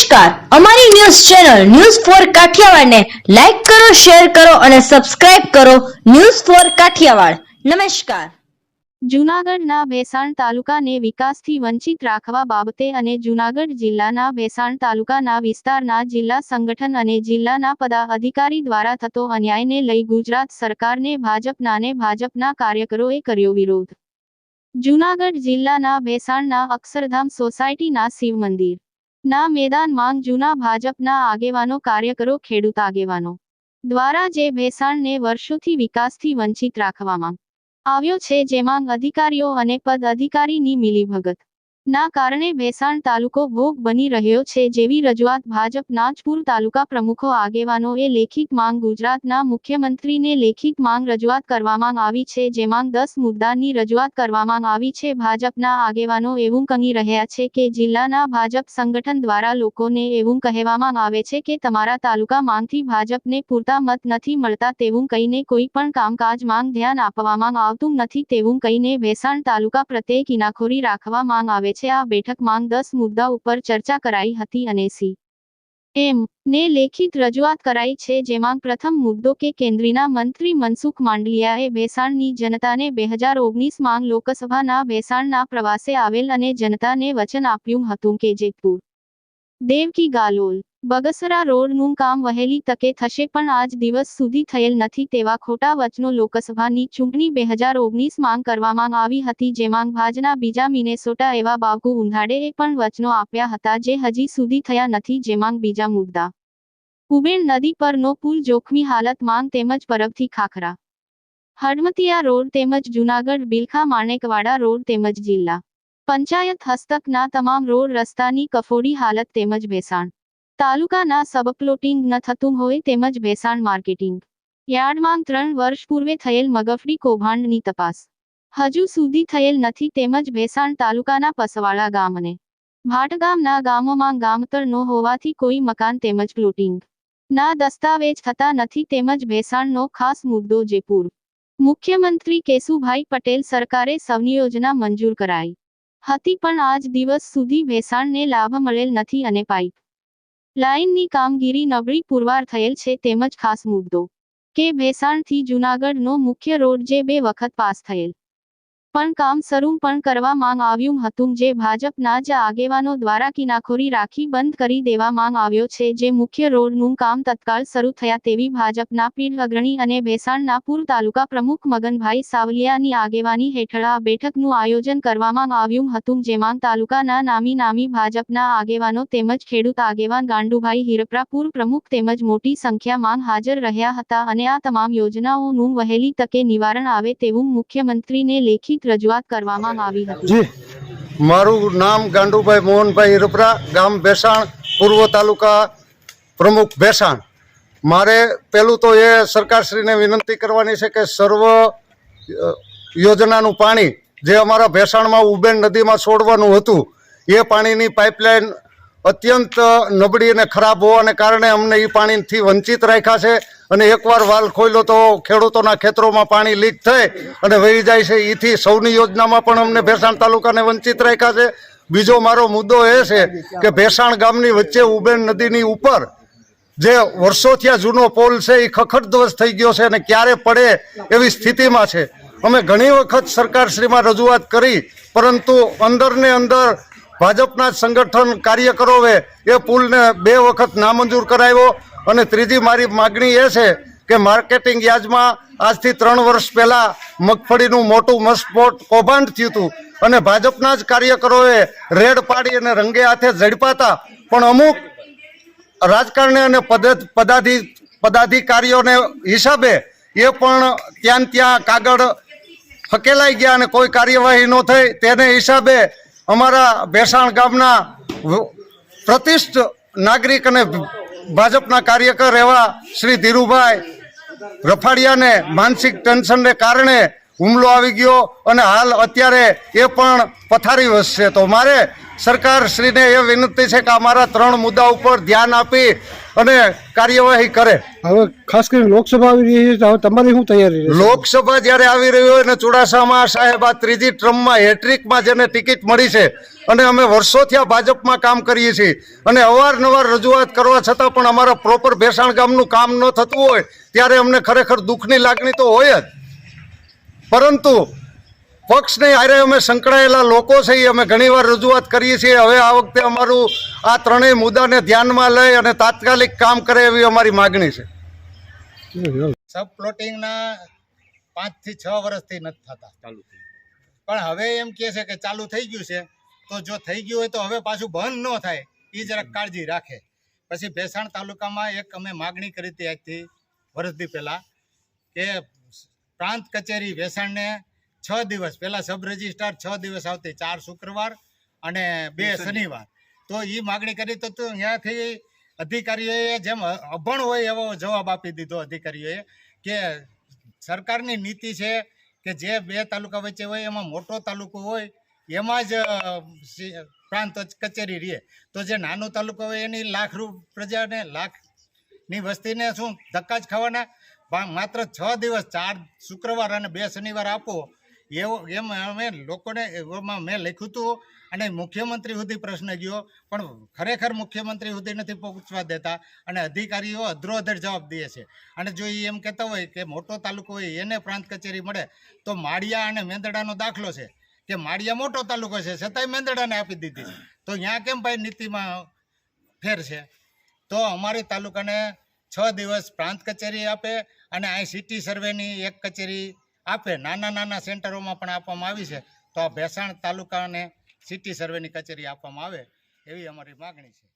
નમસ્કાર. અમારી news channel news for કાઠિયાવાડને લાઈક કરો, શેર કરો અને સબસ્ક્રાઇબ કરો ન્યૂઝ ફોર કાઠિયાવાડ. નમસ્કાર. જૂનાગઢના ભેસાણ તાલુકાને વિકાસથી વંચિત રાખવા બાબતે અને જૂનાગઢ જિલ્લાના ભેસાણ તાલુકાના વિસ્તારના જિલ્લા સંગઠન અને જિલ્લાના પદાધિકારી દ્વારા થતો અન્યાયને લઈ ગુજરાત સરકારને ભાજપના અને ભાજપના કાર્યકરોએ કર્યો વિરોધ. જૂનાગઢ જિલ્લાના ભેસાણના અક્ષરધામ સોસાયટીના શિવ મંદિર. ના મેદાન માંગ જૂના ભાજપના આગેવાનો, કાર્યકરો, ખેડૂત આગેવાનો દ્વારા જે ભેસાણને વર્ષોથી વિકાસથી વંચિત રાખવામાં આવ્યો છે, જેમાં અધિકારીઓ અને પદ અધિકારીની મિલીભગત ના કારણે બેસાણ તાલુકો ભોગ બની રહ્યો છે જેવી રજૂઆત ભાજપ નાજપુર તાલુકા પ્રમુખો આગેવાનોએ લેખિત માંગ ગુજરાતના મુખ્યમંત્રીને લેખિત માંગ રજૂઆત કરવામાં આવી છે જેમાં દસ મુદ્દાની રજૂઆત કરવામાં આવી છે. ભાજપના આગેવાનો એવું કહી રહ્યા છે કે જિલ્લાના ભાજપ સંગઠન દ્વારા લોકોને એવું કહેવામાં આવે છે કે તમારા તાલુકા માંગથી ભાજપને પૂરતા મત નથી મળતા તેવું કહીને કોઈ પણ કામકાજ માંગ ધ્યાન આપવામાં આવતું નથી તેવું કહીને ભેસાણ તાલુકા પ્રત્યે કિનાખોરી રાખવા માંગ આવે છે. આ બેઠકમાં દસ મુદ્દા ઉપર ચર્ચા કરાઈ હતી અને સી. એમ. ને લેખિત રજૂઆત કરાઈ છે, જેમાં પ્રથમ મુદ્દો કે કેન્દ્રીના મંત્રી મનસુખ માંડલિયાએ ભેસાણની જનતાને બે હજાર ઓગણીસ માંગ લોકસભાના ભેસાણના પ્રવાસે આવેલ અને જનતાને વચન આપ્યું હતું કે જેતપુર, દેવકી ગાલોલ બગસરા રોડનું કામ વહેલી તકે થશે પણ આજ દિવસ સુધી થયેલ નથી તેવા ખોટા વચનો લોકસભાની ચૂંટણી બે હજાર ઓગણીસ માંગ કરવામાં આવી હતી જેમાં ભાજના બીજા મિનેસોટા એવા બાબુ ઉંધાડેએ પણ વચનો આપ્યા હતા જે હજી સુધી થયા નથી જેમાં બીજા મુદ્દા. ઉબેણ નદી પરનો પુલ જોખમી હાલત માંગ તેમજ પરબથી ખાખરા. હડમતિયા રોડ તેમજ જૂનાગઢ બિલખા માણેકવાડા રોડ તેમજ જિલ્લા પંચાયત હસ્તકના તમામ રોડ રસ્તાની કફોડી હાલત તેમજ ભેસાણ તાલુકાના સબપ્લોટિંગ ન થતું હોય તેમજ ભેસાણ માર્કેટિંગ. યાર્ડમાં ત્રણ વર્ષ પૂર્વે થયેલ મગફળી કૌભાંડની તપાસ. હજુ સુધી થયેલ નથી તેમજ ભેસાણ તાલુકાના પસવાળા ગામને. ભાટગામના ગામોમાં ગામતર ન હોવાથી કોઈ મકાન તેમજ પ્લોટિંગ. ના દસ્તાવેજ થતા નથી તેમજ ભેસાણનો ખાસ મુદ્દો જેપુર. મુખ્યમંત્રી કેશુભાઈ પટેલ સરકારે સૌની યોજના મંજૂર કરાઈ. હતી પણ આજ દિવસ સુધી ભેસાણને લાભ મળેલ નથી અને પાઇપ લાઇનની કામગીરી નબળી પુરવાર થયેલ છે તેમજ ખાસ મુદ્દો. કે ભેસાણથી જૂનાગઢનો મુખ્ય રોડ જે બે વખત પાસ થયેલ. પણ કામ શરૂ પણ કરવા માંગ આવ્યું હતું જે ભાજપના જ આગેવાનો દ્વારા કિનાખોરી રાખી બંધ કરી દેવા માંગ આવ્યો છે જે મુખ્ય રોડનું કામ તત્કાળ શરૂ થયા તેવી ભાજપના પીઢ અગ્રણી અને ભેસાણના પૂર્વ તાલુકા પ્રમુખ મગનભાઈ સાવલિયાની આગેવાની હેઠળ આ બેઠકનું આયોજન કરવામાં આવ્યું હતું જેમાં તાલુકાના નામી નામી ભાજપના આગેવાનો તેમજ ખેડૂત આગેવાન ગાંડુભાઈ હિરપરા પૂર્વ પ્રમુખ તેમજ મોટી સંખ્યામાં હાજર રહ્યા હતા અને આ તમામ યોજનાઓનું વહેલી તકે નિવારણ આવે તેવું મુખ્યમંત્રીને લેખિત રજૂઆત કરવામાં આવી હતી. મારું નામ ગાંડુભાઈ મોહનભાઈ રૂપરા ગામ ભેસાણ, પૂર્વ તાલુકા પ્રમુખ ભેસાણ. મારે પેલું તો એ સરકારશ્રીને વિનંતી કરવાની છે કે સર્વ યોજનાનું પાણી જે અમારા ભેસાણમાં ઉબેન નદીમાં છોડવાનું હતું, એ પાણીની પાઇપલાઇન અત્યંત નબળી અને ખરાબ હોવાને કારણે અમને એ પાણીથી વંચિત રાખ્યા છે. અને એકવાર વાલ ખોલ્યો તો ખેડૂતોના ખેતરોમાં પાણી લીક થઈ અને વહી જાય છે. એથી સૌની યોજનામાં પણ અમને ભેસાણ તાલુકાને વંચિત રાખ્યા છે. બીજો મારો મુદ્દો એ છે કે ભેસાણ ગામની વચ્ચે ઉબેન નદીની ઉપર જે વર્ષોથી જૂનો પોલ છે એ ખખડધ્વસ્ત થઈ ગયો છે અને ક્યારે પડે એવી સ્થિતિમાં છે. અમે ઘણી વખત સરકારશ્રીમાં રજૂઆત કરી, પરંતુ અંદરને અંદર ભાજપના સંગઠન કાર્યકરોએ એ પુલને બે વખત નામંજૂર કરાવ્યો અને ત્રીજી મારી માગણી એ છે કે માર્કેટિંગ યાર્ડમાં આજથી ત્રણ વર્ષ પહેલાં મગફળીનું મોટું મસ્ફોટ કૌભાંડ થયું હતું અને ભાજપના જ કાર્યકરોએ રેડ પાડી અને રંગે હાથે ઝડપાતા. પણ અમુક રાજકારણી અને પદ પદાધિ, પદાધિકારીઓને હિસાબે એ પણ ત્યાં ત્યાં કાગળ ફકેલાઈ ગયા અને કોઈ કાર્યવાહી ન થઈ. તેને હિસાબે અમારા ભેસાણ ગામના પ્રતિષ્ઠ નાગરિક અને ભાજપના કાર્યકર એવા શ્રી ધીરુભાઈ રફાડિયાને માનસિક ટેન્શનને કારણે હુમલો આવી ગયો અને હાલ અત્યારે એ પણ પથારી વસશે. તો મારે સરકાર શ્રીને એ વિનંતી છે કે અમારા ત્રણ મુદ્દા ઉપર ધ્યાન આપી અને કાર્યવાહી કરે. હવે ખાસ કરીને લોકસભા આવી રહી છે હવે તમારી શું તૈયારી લોકસભા જ્યારે આવી રહ્યું હોય અને ચુડાસામાં સાહેબ આ ત્રીજી ટ્રમમાં હેટ્રિકમાં જેને ટિકિટ મળી છે અને અમે વર્ષોથી આ ભાજપમાં કામ કરીએ છીએ અને અવારનવાર રજૂઆત કરવા છતાં પણ અમારા પ્રોપર ભેસાણ ગામનું કામ ન થતું હોય ત્યારે અમને ખરેખર દુઃખની લાગણી તો હોય જ. પરંતુ પક્ષને હારે અમે સંકળાયેલા લોકો છે એ અમે ઘણીવાર રજૂઆત કરીએ છીએ. હવે આ વખતે અમારું આ ત્રણેય મુદ્દાને ધ્યાનમાં લઈ અને તાત્કાલિક કામ કરે એવી અમારી માગણી છે. સબ પ્લોટિંગના પાંચથી છ વર્ષથી નથી થતા. ચાલુ પણ હવે એમ કહે છે કે ચાલુ થઈ ગયું છે તો જો થઈ ગયું હોય તો હવે પાછું બંધ ન થાય એ જરાક કાળજી રાખે. પછી ભેસાણ તાલુકામાં એક અમે માગણી કરી હતી આજથી વર્ષથી પહેલાં કે પ્રાંત કચેરી ભેસાણને છ દિવસ. પહેલાં સબ રજિસ્ટ્રાર છ દિવસ આવતી ચાર શુક્રવાર અને બે શનિવાર. તો એ માગણી કરી તો તો ત્યાંથી અધિકારીઓએ જેમ અભણ હોય એવો જવાબ આપી દીધો અધિકારીઓએ કે સરકારની નીતિ છે કે જે બે તાલુકા વચ્ચે હોય એમાં મોટો તાલુકો હોય એમાં જ પ્રાંત કચેરી રહે. તો જે નાનો તાલુકો હોય એની લાખ રૂપ પ્રજાને લાખની વસ્તીને શું ધક્કા જ ખાવાના? માત્ર છ દિવસ ચાર શુક્રવાર અને બે શનિવાર આપો એવો, એમ અમે લોકોને એમાં મેં લખ્યું હતું અને મુખ્યમંત્રી સુધી પ્રશ્ન ગયો, પણ ખરેખર મુખ્યમંત્રી સુધી નથી પહોંચવા દેતા અને અધિકારીઓ અધ્રોઅધર જવાબ દે છે. અને જો એ એમ કહેતા હોય કે મોટો તાલુકો હોય, એને પ્રાંત કચેરી મળે, તો માળિયા અને મેંદડાનો દાખલો છે. કે માળિયા મોટો તાલુકો છે, છતાંય મેંદડાને આપી દીધી. છે તો ત્યાં કેમ ભાઈ નીતિમાં ફેર છે? તો અમારી તાલુકાને છ દિવસ પ્રાંત કચેરી આપે અને અહીં સિટી સર્વેની એક કચેરી આપે નાના નાના સેન્ટરોમાં પણ આપવામાં આવી છે. તો આ ભેસાણ તાલુકાને સિટી સર્વેની કચેરી આપવામાં આવે એવી અમારી માગણી છે.